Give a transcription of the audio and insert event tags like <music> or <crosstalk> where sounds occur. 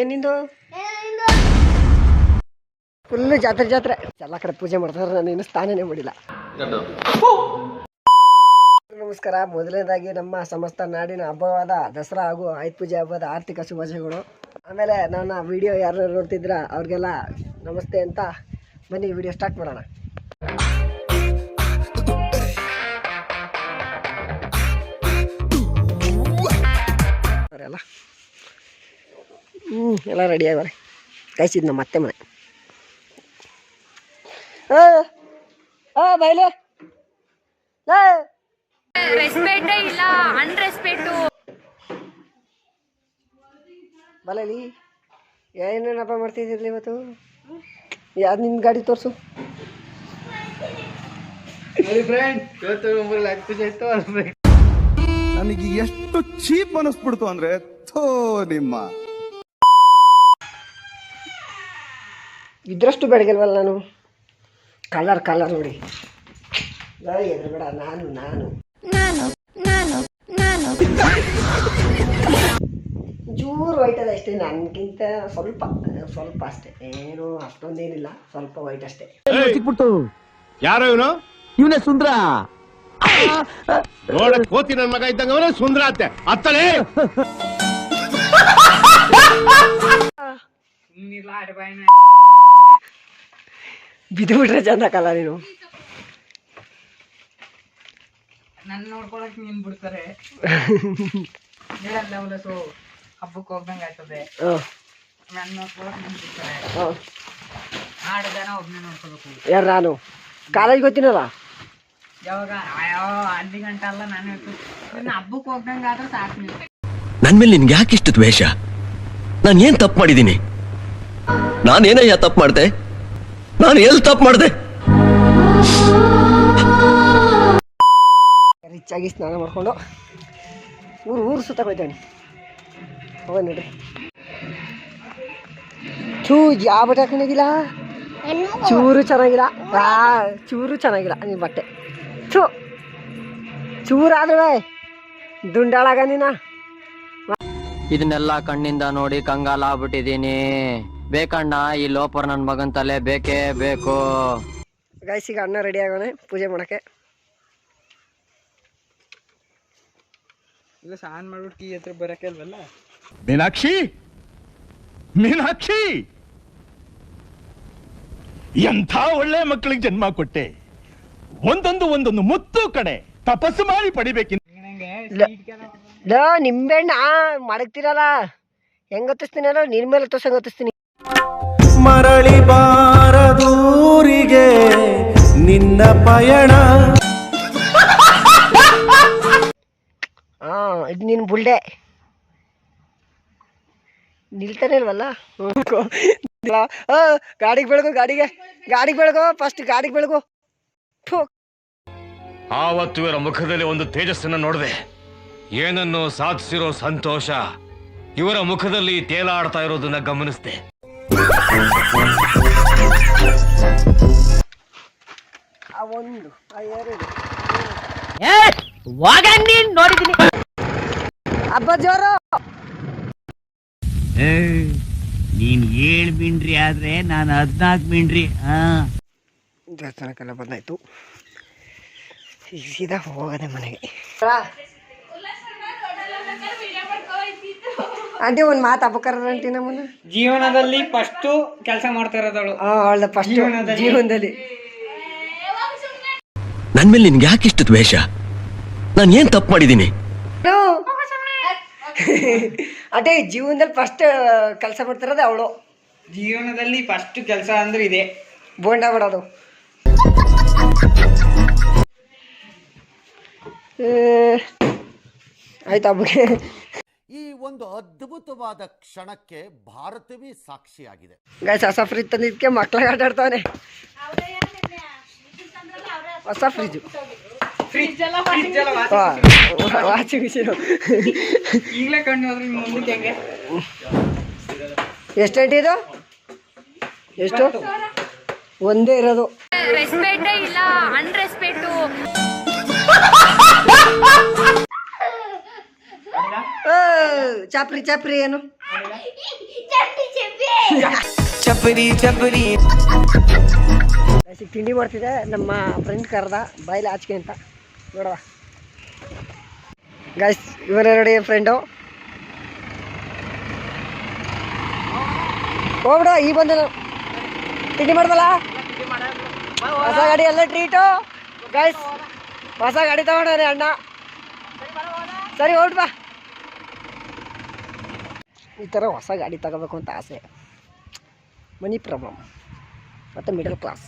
ಏನಿಂದು? Full ಜಾತ್ರೆ ಜಾತ್ರೆ. ಎಲ್ಲ ಕಡೆ ಪೂಜೆ ಮಾಡ್ತಾರೆ, ನಾನು ಇನ್ನು ಸ್ನಾನನೇ ಮಾಡಿಲ್ಲ. ನಮಸ್ಕಾರ. ಮೊದಲನೇದಾಗಿ ನಮ್ಮ ಸಮಸ್ತ ನಾಡಿನ ಹಬ್ಬವಾದ ದಸರಾ ಹಾಗೂ ಆಯುಧ ಪೂಜೆ ಹಬ್ಬದ ಆರ್ಥಿಕ ಶುಭಾಶಯಗಳು. ಆಮೇಲೆ ನನ್ನ ವಿಡಿಯೋ ಯಾರು ನೋಡ್ತಿದ್ರ ಅವ್ರಿಗೆಲ್ಲ ನಮಸ್ತೆ ಅಂತ ಬನ್ನಿ ವಿಡಿಯೋ ಸ್ಟಾರ್ಟ್ ಮಾಡೋಣ. ಹ್ಞೂ ಎಲ್ಲ ರೆಡಿ ಆಗ್ಯಾರೆ ಕಾಯ್ಸಿದ್ ನಮ್ಮ ಅತ್ತೆ ಮನೆ. ಆ ಆ ಬೈಲೆ. ರೆಸ್ಪೆಕ್ಟೇ ಇಲ್ಲ ಅನ್ರೆಸ್ಪೆಕ್ಟು ಬಲಲಿ ಏನೇನಪ್ಪ ಮಾಡ್ತಿದ್ದೀರಲಿ ಇವತ್ತು? ಯಾರು ನಿಮ್ಮ ಗಾಡಿ ತೋರಿಸು. ನನಗೆ ಎಷ್ಟು ಚೀಪ್ ಅನಿಸ್ಬಿಡ್ತು ಅಂದ್ರೆ ಥೋ ನಿಮ್ಮ. ಇದ್ರಷ್ಟು ಬೆಳಗಿಲ್ವಲ್ಲ ನಾನು? ಕಲರ್ ಕಲರ್ ನೋಡಿ. ಬೇಡ ನಾನು ನಾನು. ನಾನು ಜೂರು ವೈಟ್ ಅದ ಅಷ್ಟೇ ನನಗಿಂತ ಸ್ವಲ್ಪ ಸ್ವಲ್ಪ ಅಷ್ಟೇ. ಏನು ಅಷ್ಟೊಂದೇನಿಲ್ಲ ಸ್ವಲ್ಪ ವೈಟ್ ಅಷ್ಟೇ. ಯಾರೋ ಇವನು? ಇವನೇ ಸುಂದ್ರ. ನೋಡಕ್ ಕೋತಿ ನನ್ ಮಗ ಇದ್ದಂಗ ಅವನೇ ಸುಂದರ ಅತ್ತೆ ಅತ್ತಲೇ! ಬಿದ್ದು ಬಿಟ್ರೆ ಚಂದ ಕಲ ನೀನು ನನ್ನ ನೋಡ್ಕೊಳಕ್ ನೀನ್ ಬಿಡ್ತಾರೆ. <laughs> ಹೇಳಲ್ಲ ಅವಲಸು ಹಬ್ಬಕ್ಕೆ ಹೋಗ್ದಂಗ ಆಯ್ತದೆ ಹಾಂ. ನನ್ನ ನೋಡ್ಕೊಳಕ್ ನೀನ್ ಬಿಡ್ತಾರೆ. ಆಡದಾನ ಒಬ್ನೇ ನೋಡ್ಕೋಬೇಕು. ಯಾರು ನಾನು? ಕಾಲೇಜ್ ಗೊತ್ತಿನಲ್ಲ ಯಾವಾಗ? ಅಯ್ಯೋ ಅಲ್ಲಿ ಗಂಟ ಅಲ್ಲ ನಾನು ಹೇಳ್ತೀನಿ. ಹಬ್ಬಕ್ಕೆ ಹೋಗ್ದಂಗ ಆದ್ರೆ ಸಾಕು ನೀವು. ನನ್ ಮೇಲೆ ನಿನ್ಗೆ ಯಾಕೆ ಇಷ್ಟು ದ್ವೇಷ? ನಾನು ಏನ್ ತಪ್ಪು ಮಾಡಿದ್ದೀನಿ ನಾನೇನಯ್ಯ ತಪ್ಪು ಮಾಡ್ದೆ? ನಾನು ಎಲ್ಲಿ ತಪ್ಪು ಮಾಡಿದೆ? ರಿಚ್ ಆಗಿ ಸ್ನಾನ ಮಾಡ್ಕೊಂಡು ಊರು ಊರು ಸುತ್ತ ಹೋಯ್ತಾನೆ ಹೋಗ ನೋಡ್ರಿ. ಚೂ ಯಾವ ಬಟ್ಟೆ ಹಾಕೊಂಡಿದ್ದಿಲ್ಲ ಚೂರು ಚೆನ್ನಾಗಿಲ್ಲ. ಆ ಚೂರು ಚೆನ್ನಾಗಿಲ್ಲ ನಿನ್ನ ಬಟ್ಟೆ. ಚೂ ಚೂರಾದ್ರೆ ದುಂಡಾಳಾಗ ನೀನ. ಇದನ್ನೆಲ್ಲ ಕಣ್ಣಿಂದ ನೋಡಿ ಕಂಗಾಲ ಆಗ್ಬಿಟ್ಟಿದೀನಿ ಬೇಕಣ್ಣ ಈ ಲೋಪರ್ ನನ್ ಮಗನ್ ತಲೆ ಬೇಕೇ ಬೇಕು. ಈಗ ಅಣ್ಣ ರೆಡಿ ಆಗೋಣ ಪೂಜೆ ಮಾಡಕ್ಕೆ. ಇಲ್ಲ ಸ್ನಾನ ಮಾಡ್ಬಿಟ್ಟು ಕೀ ಹತ್ರ ಬರಕ್ಕೆ ಅಲ್ವಲ್ಲ ಮೀನಾಕ್ಷಿ! ಮೀನಾಕ್ಷಿ! ಎಂಥ ಒಳ್ಳೆ ಮಕ್ಕಳಿಗೆ ಜನ್ಮ ಕೊಟ್ಟೆ. ಒಂದೊಂದು ಒಂದೊಂದು ಮುತ್ತು ಕಡೆ ತಪಸ್ಸು ಮಾಡಿ ಪಡಿಬೇಕಿನ್ ಲೋ ನಿಂಬೆಣ್ಣ ಮಡಗ್ತಿರಲ್ಲ? ಹೆಂಗ್ ಗೊತ್ತಿಸ್ತೀನಲ್ಲ ನಿನ್ ಮೇಲೆ ತೋರ್ಸಂಗ್ ಗೊತ್ತಿಸ್ತೀನಿ ಮರಳಿ ಬಾರದೂರಿಗೆ ನಿನ್ನ ಪಯಣ. ಹಾ ಇದು ನಿನ್ನ ಬುಲ್ಡೆ. ನಿಲ್ತಾನೆ ಇಲ್ವಲ್ಲ? ಗಾಡಿಗೆ ಬೆಳಗು ಗಾಡಿಗೆ ಗಾಡಿಗೆ ಬೆಳಗು ಫಸ್ಟ್ ಗಾಡಿಗೆ ಬೆಳಗು. ಆವತ್ತು ಇವರ ಮುಖದಲ್ಲಿ ಒಂದು ತೇಜಸ್ಸನ್ನ ನೋಡಿದೆ. ಏನನ್ನು ಸಾಧಿಸಿರೋ ಸಂತೋಷ ಇವರ ಮುಖದಲ್ಲಿ ತೇಲಾಡ್ತಾ ಇರೋದನ್ನ ಗಮನಿಸಿದೆ. ಆ ಒಂದು ಆ ಎರಡು. ನೋಡಿದೀನಿ. ಹಬ್ಬ ಜೋರು. ನೀನ್ ಏಳ್ ಮಿಂಡ್ರಿ ಆದ್ರೆ ನಾನು ಹದ್ನಾಲ್ಕು ಮಿಂಡ್ರಿ ಹಾ ದೇವಸ್ಥಾನಕ್ಕೆಲ್ಲ ಬಂದಾಯ್ತು. ಈಗ ಸೀದಾ ಹೋಗದೆ ಮನೆಗೆ. ಆಂಟಿ ಒಂದು ಮಾತು ಆಂಟಿ ನಮ್ಮನ್ನ ಜೀವನದಲ್ಲಿ ಫಸ್ಟ್ ಕೆಲಸ ಮಾಡ್ತಾ ಇರೋದಳು ಅವಳ ಫಸ್ಟ್ ಜೀವನದಲ್ಲಿ. ನನ್ ಮೇಲೆ ನಿನ್ಗೆ ಯಾಕೆ ಇಷ್ಟು ದ್ವೇಷ? ನಾನು ಏನ್ ತಪ್ಪು ಮಾಡಿದ್ದೀನಿ? ಅದೇ ಜೀವನದಲ್ಲಿ ಫಸ್ಟ್ ಕೆಲಸ ಮಾಡ್ತಿರೋದು ಅವಳು. ಜೀವನದಲ್ಲಿ ಫಸ್ಟ್ ಕೆಲಸ ಅಂದ್ರೆ ಇದೆ. ಬೋಂಡ ಬಿಡೋದು ಆಯ್ತು ಹಬ್ಬಕ್ಕೆ ಈ ಒಂದು ಅದ್ಭುತವಾದ ಕ್ಷಣಕ್ಕೆ ಭಾರತವೇ ಸಾಕ್ಷಿಯಾಗಿದೆ. ಗಾಯ್ಸ್ ಹೊಸ ಫ್ರಿಜ್ ತಂದಿದ್ದಕ್ಕೆ ಮಕ್ಳಿಗೆ ಆಟ ಆಡ್ತಾವನೆ. ಹೊಸ ಫ್ರಿಜ್ ಫ್ರಿಜ್ ಎಲ್ಲ ಫ್ರಿಜ್ ಎಲ್ಲ ವಾಷಿಂಗ್ ಮಿಷಿನು ಈಗಲೇ ಕಣ್ಣು ಹೋದ್ರೆ ಇನ್ನು ಮುಂದಕ್ಕೆ ಹೆಂಗೆ? ಎಷ್ಟು ಗಂಟೆ ಇದು? ಎಷ್ಟು? ಒಂದೇ ಇರೋದು. ರೆಸ್ಪೆಕ್ಟೇ ಇಲ್ಲ ಅನ್ರೆಸ್ಪೆಕ್ಟು ಚಾಪ್ರಿ ಚಾಪ್ರಿ ಏನು? ಈಗ ತಿಂಡಿ ಮಾಡ್ತಿದ್ದೆ ನಮ್ಮ ಫ್ರೆಂಡ್ ಕರ್ದ ಬಾಯಿಲೆ ಆಚಿಕೆ ಅಂತ. ನೋಡುವ. ಗಾಯ್ಸ್ ಇವರೇ ನೋಡಿ ಫ್ರೆಂಡು ಹೋಗ್ಬಿಡ ಈ ಬಂದ ತಿಂಡಿ ಮಾಡ್ದಲ್ಲ? ಹೊಸ ಗಾಡಿ ಎಲ್ಲ ಟ್ರೀಟು ಗಾಯ್ಸ್ ಹೊಸ ಗಾಡಿ ತಗೊಂಡ್ರೆ ಅಣ್ಣ. ಸರಿ ಹೊರಟ್ ಬಾ. ಈ ಥರ ಹೊಸ ಗಾಡಿ ತಗೋಬೇಕು ಅಂತ ಆಸೆ. Money problem. ಮತ್ತು ಮಿಡಲ್ ಕ್ಲಾಸ್